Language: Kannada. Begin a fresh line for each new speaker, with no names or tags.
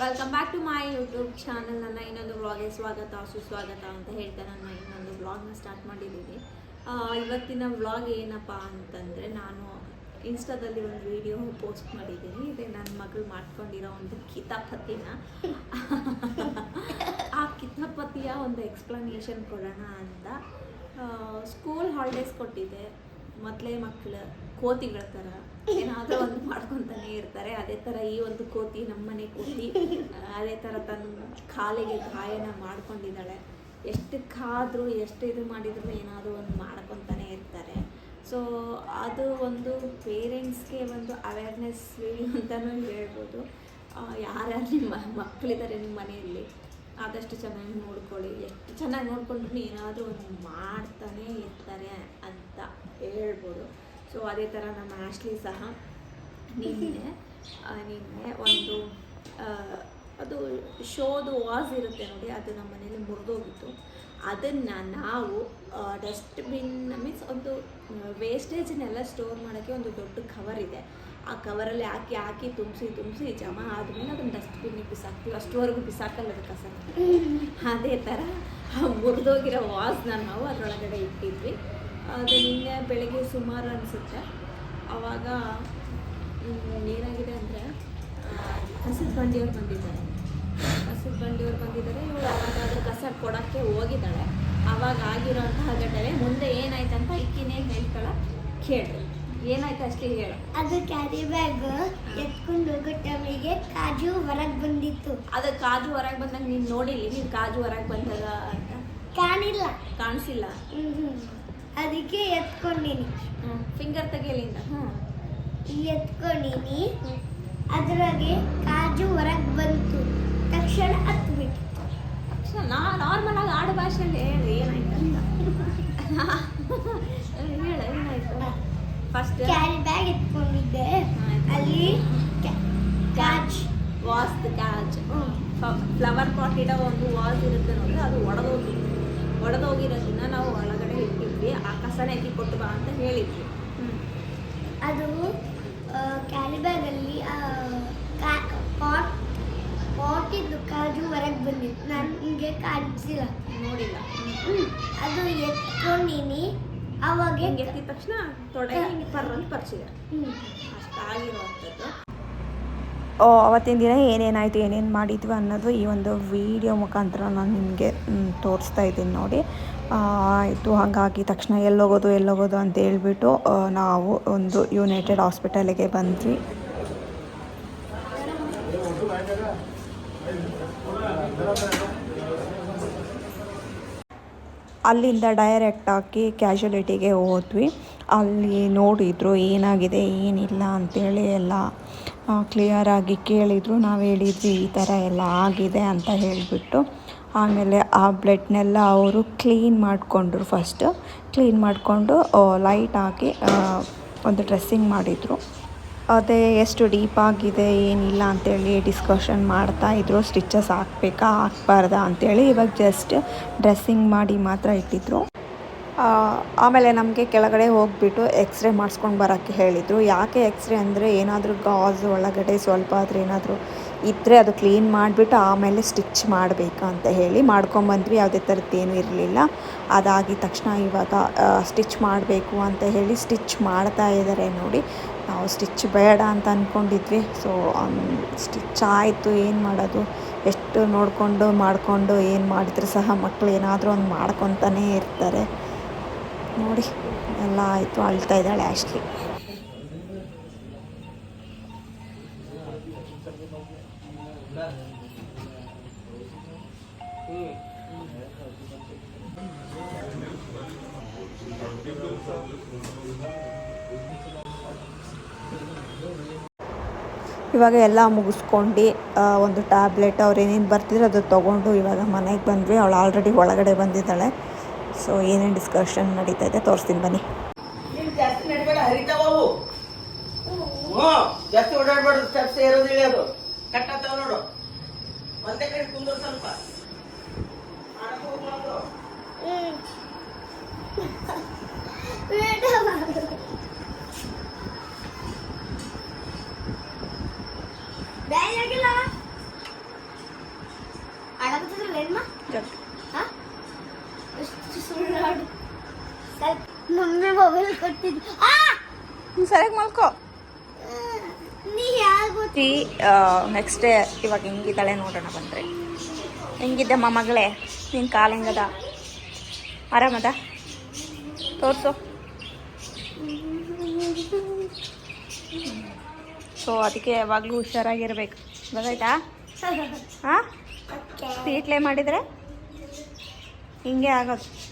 Welcome back to my YouTube channel ನನ್ನ ಇನ್ನೊಂದು ವ್ಲಾಗ್ಗೆ ಸ್ವಾಗತ, ಸುಸ್ವಾಗತ ಅಂತ ಹೇಳ್ತಾ ನನ್ನ ಇನ್ನೊಂದು ವ್ಲಾಗ್ನ ಸ್ಟಾರ್ಟ್ ಮಾಡಿದ್ದೀನಿ. ಇವತ್ತಿನ ವ್ಲಾಗ್ ಏನಪ್ಪ ಅಂತಂದರೆ ನಾನು ಇನ್ಸ್ಟಾದಲ್ಲಿ ಒಂದು ವಿಡಿಯೋ ಪೋಸ್ಟ್ ಮಾಡಿದ್ದೀನಿ. ಇದೆ ನನ್ನ ಮಗಳು ಮಾಡ್ಕೊಂಡಿರೋ ಒಂದು ಕಿತಾಪತಿನ. ಆ ಕಿತಾಪತಿಯ ಒಂದು ಎಕ್ಸ್ಪ್ಲನೇಷನ್ ಕೊಡೋಣ ಅಂತ. ಸ್ಕೂಲ್ ಹಾಲಿಡೇಸ್ ಕೊಟ್ಟಿದ್ದೆ. ಮೊದಲೇ ಮಕ್ಕಳು ಕೋತಿಗಳ ಥರ ಏನಾದರೂ ಒಂದು ಮಾಡ್ಕೊತಾನೆ ಇರ್ತಾರೆ. ಅದೇ ಥರ ಈ ಒಂದು ಕೋತಿ ನಮ್ಮನೆ ಕೋತಿ. ಅದೇ ಥರ ತನ್ನ ಕಾಲಿಗೆ ಗಾಯನ ಮಾಡ್ಕೊಂಡಿದ್ದಾಳೆ. ಎಷ್ಟು ಕಾದ್ರು ಎಷ್ಟು ಇದು ಮಾಡಿದ್ರು ಏನಾದರೂ ಒಂದು ಮಾಡ್ಕೊತಾನೆ ಇರ್ತಾರೆ. ಸೊ ಅದು ಒಂದು ಪೇರೆಂಟ್ಸ್ಗೆ ಒಂದು ಅವೇರ್ನೆಸ್ ಅಂತಲೂ ಹೇಳ್ಬೋದು. ಯಾರ್ಯಾರು ನಿಮ್ಮ ಮಕ್ಕಳಿದ್ದಾರೆ ನಿಮ್ಮ ಮನೆಯಲ್ಲಿ? ಆದಷ್ಟು ಚೆನ್ನಾಗಿ ನೋಡ್ಕೊಳ್ಳಿ. ಎಷ್ಟು ಚೆನ್ನಾಗಿ ನೋಡ್ಕೊಂಡ್ರು ಏನಾದರೂ ಒಂದು ಮಾಡ್ತಾನೆ ಇರ್ತಾರೆ ಅಂತ ಹೇಳ್ಬೋದು. ಸೊ ಅದೇ ಥರ ನಮ್ಮ ಆಶ್ಲಿ ಸಹ ನಿನ್ನೆ ನಿನ್ನೆ ಒಂದು ಅದು ಶೋದು ವಾಸ್ ಇರುತ್ತೆ ನೋಡಿ, ಅದು ನಮ್ಮ ಮನೇಲಿ ಮುರಿದೋಗಿತ್ತು. ಅದನ್ನು ನಾವು ಡಸ್ಟ್ಬಿನ್ ಮೀನ್ಸ್ ಒಂದು ವೇಸ್ಟೇಜನ್ನೆಲ್ಲ ಸ್ಟೋರ್ ಮಾಡೋಕ್ಕೆ ಒಂದು ದೊಡ್ಡ ಕವರ್ ಇದೆ. ಆ ಕವರಲ್ಲಿ ಹಾಕಿ ಹಾಕಿ, ತುಂಬಿಸಿ ತುಂಬಿಸಿ ಜಮಾ ಆದಮೇಲೆ ಅದನ್ನು ಡಸ್ಟ್ಬಿನ್ನಿಗೆ ಬಿಸಾಕ್ತೀವಿ. ಅಷ್ಟುವರೆಗೂ ಬಿಸಾಕಲ್ಲ ಅದು ಕಸ. ಅದೇ ಥರ ಮುರಿದೋಗಿರೋ ವಾಸ್ನ ನಾವು ಅದರೊಳಗಡೆ ಇಟ್ಟಿದ್ವಿ. ಅದು ನಿನ್ನೆ ಬೆಳಗ್ಗೆ ಸುಮಾರು ಅನಿಸುತ್ತೆ. ಆವಾಗ ಏನಾಗಿದೆ ಅಂದರೆ ಕಸದ ಬಂಡಿಯವ್ರು ಬಂದಿದ್ದಾರೆ. ಕಸದ ಬಂಡಿಯವ್ರು ಬಂದಿದ್ದಾರೆ. ಇವಳು ಅದು ಕಸ ಕೊಡೋಕ್ಕೆ ಹೋಗಿದ್ದಾಳೆ. ಆವಾಗ ಆಗಿರೋಂತಹ ಘಟನೆ. ಮುಂದೆ ಏನಾಯ್ತು ಅಂತ ಇಕ್ಕಿನೇ ಹೇಳ್ಕೊಳ ಕೇಳಿ ಏನಾಯ್ತು ಅಷ್ಟೇ ಹೇಳು.
ಅದು ಕ್ಯಾರಿ ಬ್ಯಾಗ್ ಎತ್ಕೊಂಡು ಹೋಗೋ ಟೈಮಿಗೆ ಕಾಜು ಹೊರಗೆ ಬಂದಿತ್ತು.
ಅದು ಕಾಜು ಹೊರಗೆ ಬಂದಾಗ ನೀನು ನೋಡಿಲ್ಲ ನೀನು ಕಾಜು ಹೊರಗೆ ಬಂದಾಗ ಅಂತ?
ಕಾಣಿಲ್ಲ.
ಕಾಣಿಸಿಲ್ಲ.
ಅದಕ್ಕೆ ಎತ್ಕೊಂಡಿನಿ.
ಫಿಂಗರ್ ತೆಗಿಯಲಿಂದ? ಹ್ಞೂ
ಎತ್ಕೊಂಡಿನಿ. ಅದರಾಗೆ ಕಾಜು ಹೊರಗೆ ಬಂತು. ತಕ್ಷಣ ಹತ್ಬಿಟ್ಟು
ತಕ್ಷಣ ನಾ ನಾರ್ಮಲ್ ಆಗಿ ಆಡು ಭಾಷೆಯಲ್ಲಿ ಹೇಳು ಏನಾಯ್ತು ಅಂತ? ಹೇಳು ಏನಾಯ್ತು? ಫಸ್ಟ್
ಕ್ಯಾರಿ ಬ್ಯಾಗ್ ಎತ್ಕೊಂಡಿದ್ದೆ ಅಲ್ಲಿ catch
vase the catch flower pot ಇಡೋ ಒಂದು ವಾಸ್ ಇರುತ್ತೆ ನೋಡಿದ್ರೆ ಅದು ಒಡೆದೋಗಿ ಒಡೆದೋಗಿರೋದನ್ನ ನಾವು ಒಳಗಡೆ ಇಟ್ಟಿದ್ವಿ. ಆ ಕಸನ ಎತ್ತಿ ಕೊಟ್ಟು ಬಾ ಅಂತ ಹೇಳಿದ್ವಿ.
ಅದು ಕ್ಯಾರಿ ಬ್ಯಾಗಲ್ಲಿ ಪಾಟ್ ಪಾಟಿದ್ದು ಕಾಜು ಹೊರಗೆ ಬಂದಿತ್ತು. ನನಗೆ ಕಾಣಿಸಿಲ್ಲ.
ನೋಡಿಲ್ಲ.
ಅದು ಎತ್ಕೊಂಡಿನಿ. ಅವಾಗ
ಹಿಂಗೆ ಎತ್ತಿದ ತಕ್ಷಣ ತೊಡೆ ಹಿಂಗೆ ಪರಿಚಿದೆ
ಹ್ಮ್.
ಅಷ್ಟಾಗಿರುವಂಥದ್ದು
ಅವತ್ತಿನ ದಿನ ಏನೇನಾಯಿತು ಏನೇನು ಮಾಡಿದ್ವಿ ಅನ್ನೋದು ಈ ಒಂದು ವಿಡಿಯೋ ಮುಖಾಂತರ ನಾನು ನಿಮಗೆ ತೋರಿಸ್ತಾ ಇದ್ದೀನಿ ನೋಡಿ. ಆ, ಆಯಿತು ಹಾಗಾಗಿ ತಕ್ಷಣ ಎಲ್ಲೋಗೋದು ಎಲ್ಲೋಗೋದು ಅಂತ ಹೇಳ್ಬಿಟ್ಟು ನಾವು ಒಂದು ಯುನೈಟೆಡ್ ಹಾಸ್ಪಿಟಲಿಗೆ ಬಂದ್ವಿ. ಅಲ್ಲಿಂದ ಡೈರೆಕ್ಟ್ ಆಗಿ ಕ್ಯಾಶುಲಿಟಿಗೆ ಹೋದ್ವಿ. ಅಲ್ಲಿ ನೋಡಿದರು ಏನಾಗಿದೆ, ಏನಿಲ್ಲ ಅಂತೇಳಿ ಎಲ್ಲ ಕ್ಲಿಯರಾಗಿ ಕೇಳಿದರು. ನಾವು ಹೇಳಿದ್ವಿ ಈ ಥರ ಎಲ್ಲ ಆಗಿದೆ ಅಂತ ಹೇಳಿಬಿಟ್ಟು. ಆಮೇಲೆ ಆ ಬ್ಲಡ್ನೆಲ್ಲ ಅವರು ಕ್ಲೀನ್ ಮಾಡಿಕೊಂಡ್ರು ಫಸ್ಟ್ ಕ್ಲೀನ್ ಮಾಡಿಕೊಂಡು ಲೈಟ್ ಹಾಕಿ ಒಂದು ಡ್ರೆಸ್ಸಿಂಗ್ ಮಾಡಿದರು. ಅದೇ ಎಷ್ಟು ಡೀಪ್ ಆಗಿದೆ ಏನಿಲ್ಲ ಅಂತೇಳಿ ಡಿಸ್ಕಷನ್ ಮಾಡ್ತಾಯಿದ್ರು ಸ್ಟಿಚಸ್ ಹಾಕ್ಬೇಕಾ, ಹಾಕ್ಬಾರ್ದಾ ಅಂತೇಳಿ ಇವಾಗ ಜಸ್ಟ್ ಡ್ರೆಸ್ಸಿಂಗ್ ಮಾಡಿ ಮಾತ್ರ ಇಟ್ಟಿದ್ರು. ಆಮೇಲೆ ನಮಗೆ ಕೆಳಗಡೆ ಹೋಗಿಬಿಟ್ಟು ಎಕ್ಸ್ರೇ ಮಾಡಿಸ್ಕೊಂಡು ಬರೋಕ್ಕೆ ಹೇಳಿದರು. ಯಾಕೆ ಎಕ್ಸ್ರೇ ಅಂದರೆ ಏನಾದರೂ ಗಾಜ್ ಒಳಗಡೆ ಸ್ವಲ್ಪ ಆದರೂ ಏನಾದರೂ ಇದ್ದರೆ ಅದು ಕ್ಲೀನ್ ಮಾಡಿಬಿಟ್ಟು ಆಮೇಲೆ ಸ್ಟಿಚ್ ಮಾಡಬೇಕು ಅಂತ ಹೇಳಿ ಮಾಡ್ಕೊಂಬಂದ್ವಿ. ಯಾವುದೇ ಥರದ್ದೇನು ಇರಲಿಲ್ಲ. ಅದಾಗಿದ ತಕ್ಷಣ ಇವಾಗ ಸ್ಟಿಚ್ ಮಾಡಬೇಕು ಅಂತ ಹೇಳಿ ಸ್ಟಿಚ್ ಮಾಡ್ತಾ ಇದ್ದಾರೆ ನೋಡಿ. ನಾವು ಸ್ಟಿಚ್ ಬೇಡ ಅಂತ ಅಂದ್ಕೊಂಡಿದ್ವಿ ಸೊ ಸ್ಟಿಚ್ ಆಯಿತು, ಏನು ಮಾಡೋದು? ಎಷ್ಟು ನೋಡಿಕೊಂಡು, ಮಾಡಿಕೊಂಡು, ಏನು ಮಾಡಿದ್ರು ಸಹ ಮಕ್ಕಳು ಏನಾದರೂ ಒಂದು ಮಾಡ್ಕೊತಾನೇ ಇರ್ತಾರೆ. ನೋಡಿ, ಎಲ್ಲ ಆಯಿತು, ಅಳ್ತಾ ಇದ್ದಾಳೆ ಆ್ಯಕ್ಚುಲಿ ಇವಾಗ ಎಲ್ಲ ಮುಗಿಸ್ಕೊಂಡು ಒಂದು ಟ್ಯಾಬ್ಲೆಟ್ ಅವ್ರು ಏನೇನು ಬರ್ತಿದ್ರು ಅದು ತೊಗೊಂಡು ಇವಾಗ ಮನೆಗೆ ಬಂದ್ವಿ. ಅವಳು ಆಲ್ರೆಡಿ ಒಳಗಡೆ ಬಂದಿದ್ದಾಳೆ. ಸೊ ಏನೇನು ಡಿಸ್ಕಷನ್ ನಡೀತಾ ಇದೆ ತೋರಿಸ್ತೀನಿ ಬನ್ನಿ.
ನೀನ್ ಜಾಸ್ತಿ ಓಡಾಡ್ಬಾರ್ದು ಸ್ಟೆಪ್ಸ್ ಏರೋದಿಲ್ಲ ಅದು. ಕಟ್ಟ ನೋಡು. ಒಂದೇ ಕಡೆ ಕುಂದ್ರು ಸ್ವಲ್ಪ.
ಸರಿಯಾಗಿ ಮಲ್ಕೋ. ನೆಕ್ಸ್ಟ್ ಡೇ ಇವಾಗ ಹೆಂಗಿದ್ದಾಳೆ ನೋಡೋಣ ಬಂದರೆ. ಹೆಂಗಿದ್ದಮ್ಮ ಮಗಳೇ? ನಿನ್ನ ಕಾಲು ಹೆಂಗದ? ಆರಾಮದ? ತೋರಿಸು. ಸೊ ಅದಕ್ಕೆ ಯಾವಾಗಲೂ ಹುಷಾರಾಗಿರ್ಬೇಕು. ಗೊತ್ತಾಯ್ತಾ? ಹಾಂ ತೀಟ್ಲೆ ಮಾಡಿದರೆ? ಹಿಂಗೆ ಆಗೋದು.